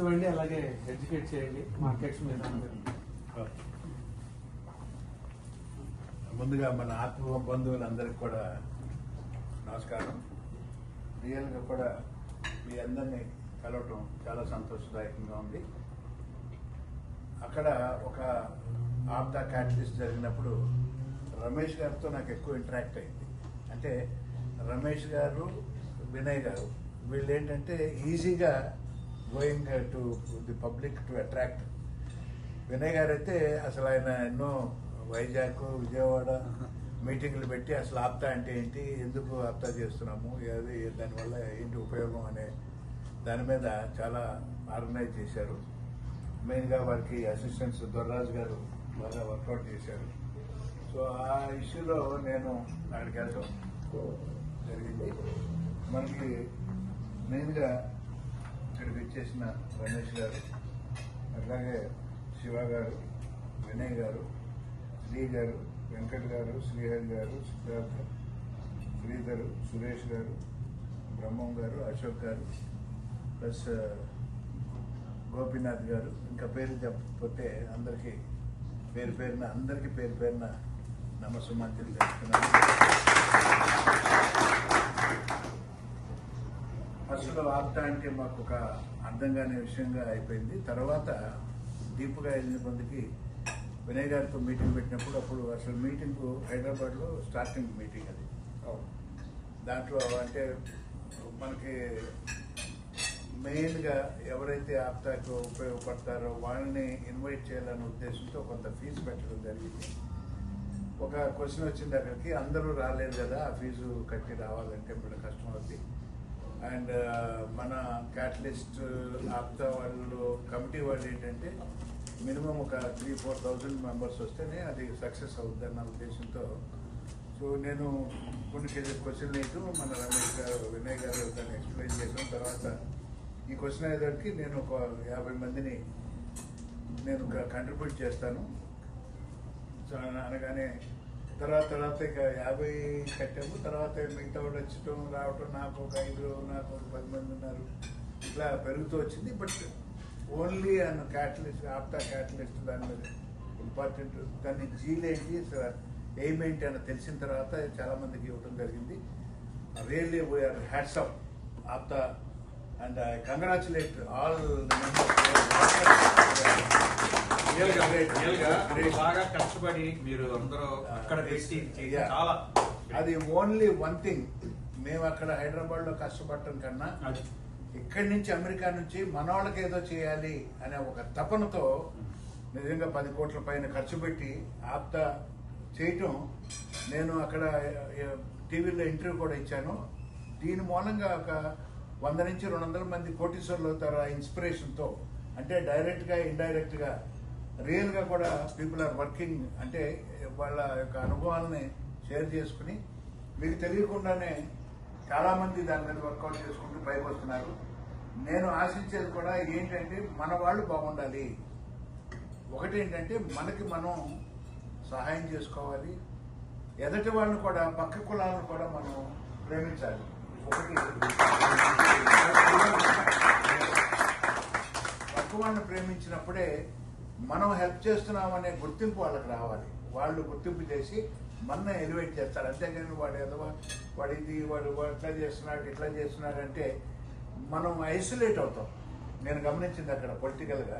ఇవ్వండి అలాగే ఎడ్యుకేట్ చేయండి మార్కెట్స్ మీద ముందుగా మన ఆత్మ బంధువులందరికీ కూడా నమస్కారం. రియల్గా కూడా మీ అందరినీ కలవటం చాలా సంతోషదాయకంగా ఉంది. అక్కడ ఒక ఆప్తా క్యాటలిస్ట్ జరిగినప్పుడు రమేష్ గారితో నాకు ఎక్కువ ఇంటరాక్ట్ అయింది. అంటే రమేష్ గారు వినయ్ గారు వీళ్ళు ఏంటంటే ఈజీగా going to the public to attract Vinay గారు అయితే అసలు ఆయన ఎన్నో వైజాగ్ విజయవాడ మీటింగ్లు పెట్టి అసలు ఆప్తా అంటే ఏంటి ఎందుకు ఆప్తా చేస్తున్నాము అది దానివల్ల ఏంటి ఉపయోగం అనే దాని మీద చాలా ఆర్గనైజ్ చేశారు. మెయిన్గా వారికి అసిస్టెంట్స్ దొర్రాజు గారు బాగా వర్కౌట్ చేశారు. సో ఆ ఇష్యూలో నేను అక్కడికి వెళ్ళటం జరిగింది. మనకి మెయిన్గా ఇక్కడికి వచ్చేసిన రమేష్ గారు అలాగే శివ గారు వినయ్ గారు శ్రీ గారు వెంకట్ గారు శ్రీహరి గారు సిద్ధార్థ శ్రీధరు సురేష్ గారు బ్రహ్మం గారు అశోక్ గారు ప్లస్ గోపీనాథ్ గారు. ఇంకా పేరు చెప్పకపోతే అందరికీ పేరు పేరున అందరికీ పేరు పేరున నమస్సుమంతులు తెలుపుతున్నాను ఫస్ట్ ఆప్తా అంటే మాకు ఒక అర్థం కాని విషయంగా అయిపోయింది. తర్వాత డీప్గా వెళ్ళిన కొందికి వినయ్ గారితో మీటింగ్ పెట్టినప్పుడు అప్పుడు అసలు మీటింగ్ హైదరాబాద్లో స్టార్టింగ్ మీటింగ్ అది. దాంట్లో అంటే మనకి మెయిన్గా ఎవరైతే ఆప్తాకు ఉపయోగపడతారో వాళ్ళని ఇన్వైట్ చేయాలనే ఉద్దేశంతో కొంత ఫీజు పెట్టడం జరిగింది. ఒక క్వశ్చన్ వచ్చింది అక్కడికి అందరూ రాలేదు కదా ఆ ఫీజు కట్టి రావాలంటే మన కష్టం అవుతుంది అండ్ మన క్యాటలిస్ట్ ఆప్తా వాళ్ళు కమిటీ వాళ్ళు ఏంటంటే మినిమం ఒక త్రీ ఫోర్ థౌజండ్ మెంబర్స్ వస్తేనే అది సక్సెస్ అవుతుంది అన్న ఉద్దేశంతో. సో నేను కొన్ని క్వశ్చన్ లేదు మన రమేష్ గారు వినయ్ గారు దాన్ని ఎక్స్ప్లెయిన్ చేసిన తర్వాత ఈ క్వశ్చన్ అయ్యేదానికి నేను ఒక యాభై మందిని నేను కంట్రిబ్యూట్ చేస్తాను. సో అనగానే తర్వాత తర్వాత ఇక యాభై కట్టాము. తర్వాత మిగతా వాళ్ళు వచ్చటం రావటం నాకు ఒక ఐదు నాకు ఒక పది మంది ఉన్నారు. ఇట్లా పెరుగుతూ వచ్చింది. బట్ ఓన్లీ అన్న క్యాటలిస్ట్ ఆప్తా క్యాటలిస్ట్ దాని మీద ఇంపార్టెంట్. దాన్ని జీలేంటి ఎయిమ్ ఏంటి అని తెలిసిన తర్వాత చాలా మందికి ఇవ్వడం జరిగింది. Really we are hats up APTA and I congratulate all members. బాగా కష్టపడి మీరు అందరూ అక్కడ. చాలా అది ఓన్లీ వన్ థింగ్ మేము అక్కడ హైదరాబాద్లో కష్టపడటం కన్నా ఇక్కడి నుంచి అమెరికా నుంచి మన వాళ్ళకి ఏదో చేయాలి అనే ఒక తపనతో నిజంగా పది కోట్ల పైన ఖర్చు పెట్టి ఆప్తా చేయటం నేను అక్కడ టీవీలో ఇంటర్వ్యూ కూడా ఇచ్చాను. దీని మూలంగా ఒక వంద నుంచి రెండు వందల మంది కోటీశ్వర్లు అవుతారు ఆ ఇన్స్పిరేషన్తో అంటే డైరెక్ట్గా ఇండైరెక్ట్గా రియల్గా కూడా పీపుల్ ఆర్ వర్కింగ్ అంటే వాళ్ళ యొక్క అనుభవాలని షేర్ చేసుకుని మీకు తెలియకుండానే చాలామంది దాని మీద వర్కౌట్ చేసుకుంటూ పైకి వస్తున్నారు. నేను ఆశించేది కూడా ఏంటంటే మన వాళ్ళు బాగుండాలి. ఒకటి ఏంటంటే మనకి మనం సహాయం చేసుకోవాలి. ఎదటి వాళ్ళని కూడా పక్క కులాలను కూడా మనం ప్రేమించాలి. ఒకటి. పక్క వాళ్ళని ప్రేమించినప్పుడే మనం హెల్ప్ చేస్తున్నామనే గుర్తింపు వాళ్ళకి రావాలి. వాళ్ళు గుర్తింపు చేసి మన ఎలివేట్ చేస్తారు. అంతేగాని వాడు ఏదో వాడు ఇది వాడు వాడు ఇట్లా చేస్తున్నాడు ఇట్లా చేస్తున్నాడు అంటే మనం ఐసోలేట్ అవుతాం. నేను గమనించింది అక్కడ పొలిటికల్గా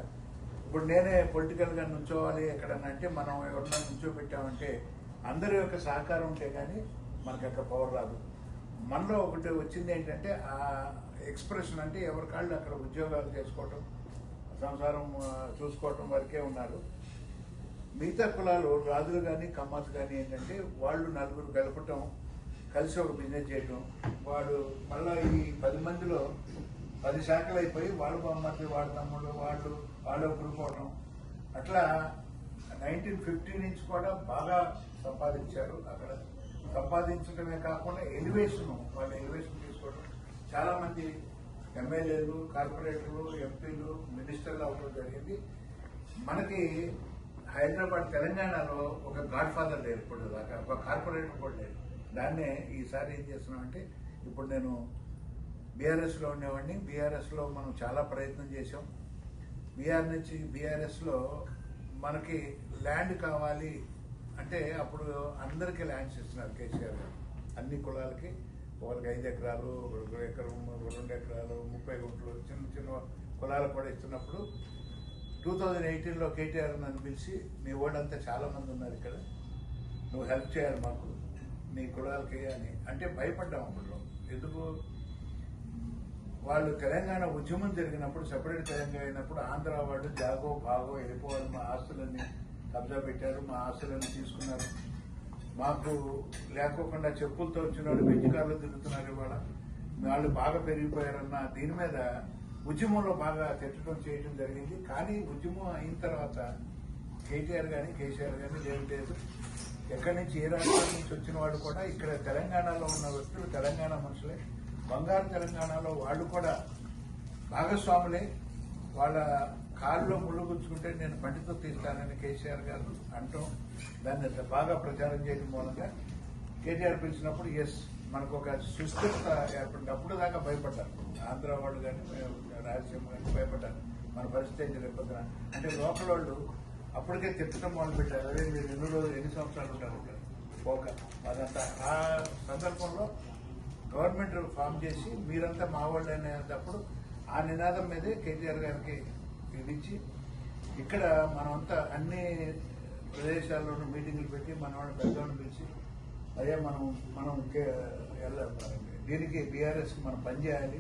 ఇప్పుడు నేనే పొలిటికల్గా నుంచోవాలి ఎక్కడన్నా అంటే మనం ఎవరన్నా నుంచోబెట్టామంటే అందరి యొక్క సహకారం ఉంటే కానీ మనకి అక్కడ పవర్ రాదు. మనలో ఒకటి వచ్చింది ఏంటంటే ఆ ఎక్స్ప్రెషన్ అంటే ఎవరి కాళ్ళు అక్కడ ఉద్యోగాలు చేసుకోవటం సంసారం చూసుకోవటం వరకే ఉన్నారు. మిగతా కులాలు రాజులు కానీ కమ్మాస్ కానీ ఏంటంటే వాళ్ళు నలుగురు కలపటం కలిసి ఒక బిజినెస్ చేయటం. వాడు మళ్ళీ ఈ పది మందిలో పది శాఖలు అయిపోయి వాళ్ళు బొమ్మతి వాళ్ళ తమ్ముడు వాళ్ళు వాళ్ళు ఒకరుకోవటం అట్లా నైన్టీన్ ఫిఫ్టీ నుంచి కూడా బాగా సంపాదించారు. అక్కడ సంపాదించడమే కాకుండా ఎలివేషన్ వాళ్ళు ఎలివేషన్ తీసుకోవడం చాలామంది ఎమ్మెల్యేలు కార్పొరేటర్లు ఎంపీలు మినిస్టర్లు అవడం జరిగింది. మనకి హైదరాబాద్ తెలంగాణలో ఒక గాడ్ ఫాదర్ లేరు ఇప్పుడు దాకా ఒక కార్పొరేటర్ కూడా లేరు దాన్నే ఈసారి ఏం చేస్తున్నామంటే ఇప్పుడు నేను బీఆర్ఎస్లో ఉండేవాడిని. బీఆర్ఎస్లో మనం చాలా ప్రయత్నం చేసాం బీఆర్ నుంచి బీఆర్ఎస్లో మనకి ల్యాండ్ కావాలి అంటే అప్పుడు అందరికీ ల్యాండ్స్ ఇస్తున్నారు కేసీఆర్ గారు అన్ని కులాలకి. ఒకరికి ఐదు ఎకరాలు ఒకరికి ఎకరం రెండు ఎకరాలు ముప్పై గుంటలు చిన్న చిన్న కులాలకు కూడా ఇస్తున్నప్పుడు టూ థౌజండ్ ఎయిటీన్లో కేటీఆర్ నన్ను పిలిచి మీ వాళ్ళంతా చాలామంది ఉన్నారు ఇక్కడ. నువ్వు హెల్ప్ చేయాలి మాకు. నీ కులాలకి అని అంటే భయపడ్డాం అప్పుడు ఎందుకు? వాళ్ళు తెలంగాణ ఉద్యమం జరిగినప్పుడు సెపరేట్ తెలంగాణ అయినప్పుడు ఆంధ్ర వాళ్ళు జాగో భాగో వెళ్ళిపోవాలి మా ఆస్తులన్నీ కబ్జా పెట్టారు మా ఆస్తులన్నీ తీసుకున్నారు. మాకు లేకోకుండా చెప్పులతో వచ్చినాడు వాళ్ళు తిరుగుతున్నారు ఇవాళ. వాళ్ళు బాగా పెరిగిపోయారన్న దీని మీద ఉద్యమంలో బాగా తిట్టడం చేయడం జరిగింది. కానీ ఉద్యమం అయిన తర్వాత కేటీఆర్ కానీ కేసీఆర్ కానీ లేదు లేదు ఎక్కడి నుంచి ఏ రాష్ట్రం నుంచి వచ్చిన వాడు కూడా ఇక్కడ తెలంగాణలో ఉన్న వ్యక్తులు తెలంగాణ మనుషులే. బంగారు తెలంగాణలో వాళ్ళు కూడా భాగస్వాములే. వాళ్ళ కాళ్ళలో ముళ్ళుగుచ్చుకుంటే నేను పంటితో తీస్తానని కేసీఆర్ గారు అంటాం దాన్ని అంత బాగా ప్రచారం చేయడం మూలంగా కేటీఆర్ పిలిచినప్పుడు ఎస్ మనకు ఒక సుస్థిరత ఏర్పడింది అప్పుడు దాకా భయపడ్డారు. ఆంధ్ర వాళ్ళు కానీ రాయలసీమ కానీ భయపడ్డారు. మన పరిస్థితి ఏం జరిగిపోతున్నా అంటే లోకల్ వాళ్ళు అప్పటికే తిట్టడం మొదలు పెట్టారు అదే మీరు ఎన్ని రోజులు ఎన్ని సంవత్సరాలు ఉంటారు ఇక్కడ? పోక. అదంతా ఆ సందర్భంలో గవర్నమెంట్ ఫామ్ చేసి మీరంతా మా వాళ్ళు అనేటప్పుడు ఆ నినాదం మీదే కేటీఆర్ గారికి ఇది ఇక్కడ మనమంతా అన్ని ప్రదేశాల్లోనూ మీటింగులు పెట్టి మన వాళ్ళని పెద్దవాళ్ళని పిలిచి అదే మనం మనం కే- దీనికి బీఆర్ఎస్కి మనం పనిచేయాలి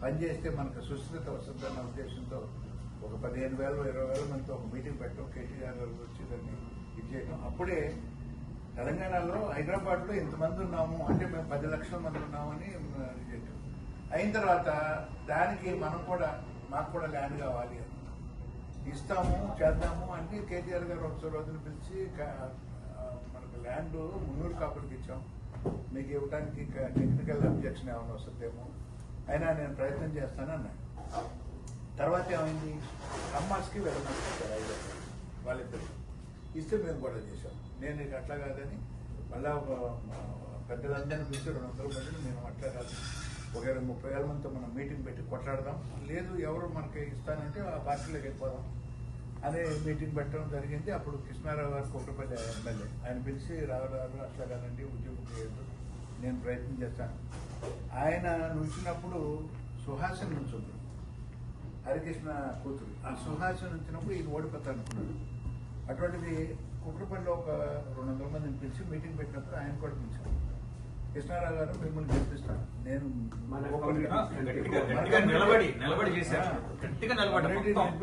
పనిచేస్తే మనకు సుస్థిరత వస్తుందన్న ఉద్దేశంతో ఒక పదిహేను వేలు ఇరవై వేల మందితో ఒక మీటింగ్ పెట్టడం కేటీఆర్ గారు వచ్చి దాన్ని ఇది అప్పుడే తెలంగాణలో హైదరాబాద్లో ఇంతమంది ఉన్నాము అంటే మేము పది లక్షల మంది ఉన్నామని చెప్పాం. అయిన తర్వాత దానికి మనం కూడా మాకు కూడా ల్యాండ్ కావాలి అని. ఇస్తాము చేద్దాము అని కేటీఆర్ గారు ఒకసారి రోజులు పిలిచి మనకు ల్యాండ్ మున్నూరు కాపులకి ఇచ్చాం. మీకు ఇవ్వడానికి టెక్నికల్ అబ్జెక్షన్ ఏమైనా వస్తుందేమో. అయినా నేను ప్రయత్నం చేస్తాను అన్నాడు తర్వాత ఏమైంది? అమ్మాస్కి వెళ్ళమని వాళ్ళిద్దరు. ఇస్తే మేము కూడా చేశాం. నేను ఇక అట్లా కాదని మళ్ళా పెద్దలందరినీ పిలిచి రెండు వందల మందిని మేము అట్లా కాదు. ఒక ఇరవై ముప్పై వేల మందితో మనం మీటింగ్ పెట్టి కొట్లాడదాం. లేదు ఎవరు మనకి ఇస్తానంటే ఆ పార్టీలోకి వెళ్ళిపోదాం. అనే మీటింగ్ పెట్టడం జరిగింది. అప్పుడు కృష్ణారావు గారు కుట్రపల్లి ఎమ్మెల్యే. ఆయన పిలిచి రావురావు అట్లా కాదండి ఉద్యోగం చేయొద్దు. నేను ప్రయత్నం చేస్తాను. ఆయన నుంచినప్పుడు సుహాసన్ నుంచుంది. హరికృష్ణ కూతురు. ఆ సుహాసన్ నుంచినప్పుడు ఈయన ఓడిపోతా అనుకున్నాడు. అటువంటిది కుట్రపల్లిలో ఒక రెండు వందల మందిని పిలిచి మీటింగ్ పెట్టినప్పుడు ఆయన కూడా పిలిచాడు. కృష్ణారావు గారు మిమ్మల్ని గెలిపిస్తాను నేను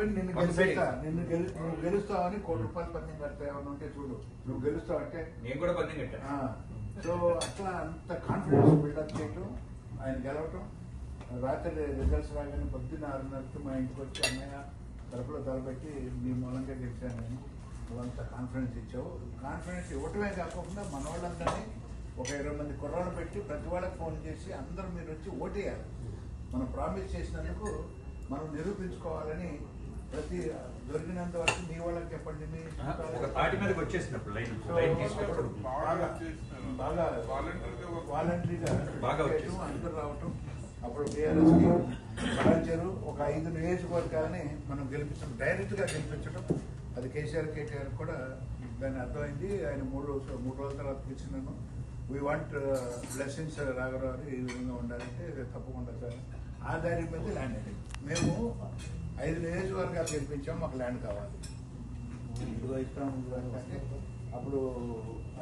నిన్ను. గెలిపిస్తా. నిన్ను నువ్వు గెలుస్తావని కోటి రూపాయలు పందెం కడతా ఏమన్నా ఉంటే చూడు. నువ్వు గెలుస్తావు అంటే నేను కూడా కట్టాను. ఆ, సో అట్లా అంత కాన్ఫిడెన్స్ బిల్డప్ చేయటం ఆయన గెలవటం రాత్రి రిజల్ట్స్ రాగానే పొద్దున్న ఆరున్నరకి మా ఇంటికి వచ్చి అన్నయ్య తలుపులో తలపెట్టి మీ మూలంగా గెలిచాను నేను నువ్వు అంత కాన్ఫిడెన్స్ ఇచ్చావు. కాన్ఫిడెన్స్ ఇవ్వటమే కాకుండా మన వాళ్ళందరినీ ఒక ఇరవై మంది కుర్రాళ్ళు పెట్టి ప్రతి వాళ్ళకి ఫోన్ చేసి అందరూ మీరు వచ్చి ఓటేయాలి. మనం ప్రామిస్ చేసినందుకు మనం నిరూపించుకోవాలని ప్రతి దొరికినంత వరకు మీ వాళ్ళకి చెప్పండి మీ ఒక మీదకి వచ్చేసినప్పుడు లైన్ సో లైన్ తీసుకున్నప్పుడు బాగా బాగా వాలంటరీగా బాగా. అందరూ రావటం. అప్పుడు బీఆర్ఎస్ ఒక ఐదు నియోజకవర్గాలని మనం గెలిపించడం డైరెక్ట్గా గెలిపించడం. అది కేసీఆర్ కేటీఆర్ కూడా దాన్ని అర్థమైంది. ఆయన మూడు రోజులు మూడు రోజుల తర్వాత పిలిచి నన్ను వీ వాంట్ బ్లెస్సింగ్స్ రాఘరావు ఈ విధంగా ఉండాలంటే తప్పకుండా సార్. ఆ దారి మీద ల్యాండ్ అయింది మేము ఐదు నియోజకవర్గాలు గెలిపించాం మాకు ల్యాండ్ కావాలి. ఇదిగో ఇస్తాం అప్పుడు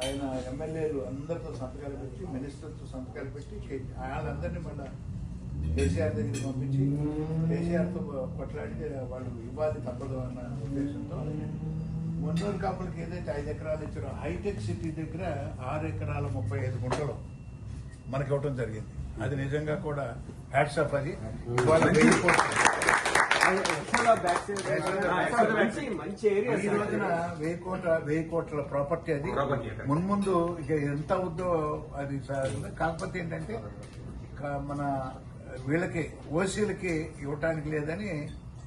ఆయన ఎమ్మెల్యేలు అందరితో సంతకాలు పెట్టి మినిస్టర్తో సంతకాలు పెట్టి వాళ్ళందరినీ మళ్ళా కేసీఆర్ దగ్గరికి పంపించి కేసీఆర్తో కొట్లాడి వాళ్ళు ఇవ్వాలి తప్పదు అన్న ఉద్దేశంతో మున్నూరు కాపులకి ఏదైతే ఐదు ఎకరాలు ఇచ్చారో హైటెక్ సిటీ దగ్గర ఆరు ఎకరాల ముప్పై ఐదు గుంటలు మనకి ఇవ్వటం జరిగింది. అది నిజంగా కూడా హ్యాట్సాప్ అది. ఇవాళ వెయ్యి కోట్లు. మంచి మంచి ఏరియా ఈ రోజున వెయ్యి కోట్ల వెయ్యి కోట్ల ప్రాపర్టీ అది. Property అది. మున్ముందు ఇక ఎంత అవుద్దో అది కాకపోతే ఏంటంటే మన వీళ్ళకి ఓసీలకి ఇవ్వటానికి లేదని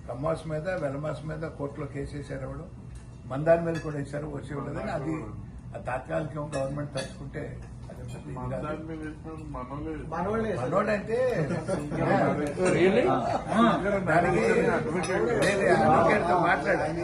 కమ్మాస్ మీద వెలమాస్ మీద కోర్టులో కేసు వేశారు ఎవడు మందాని మీద కూడా వేశారు. ఓసీ లేదని అది ఆ తాత్కాలికం గవర్నమెంట్ తలుచుకుంటే. మనోడంటే మాట్లాడాలి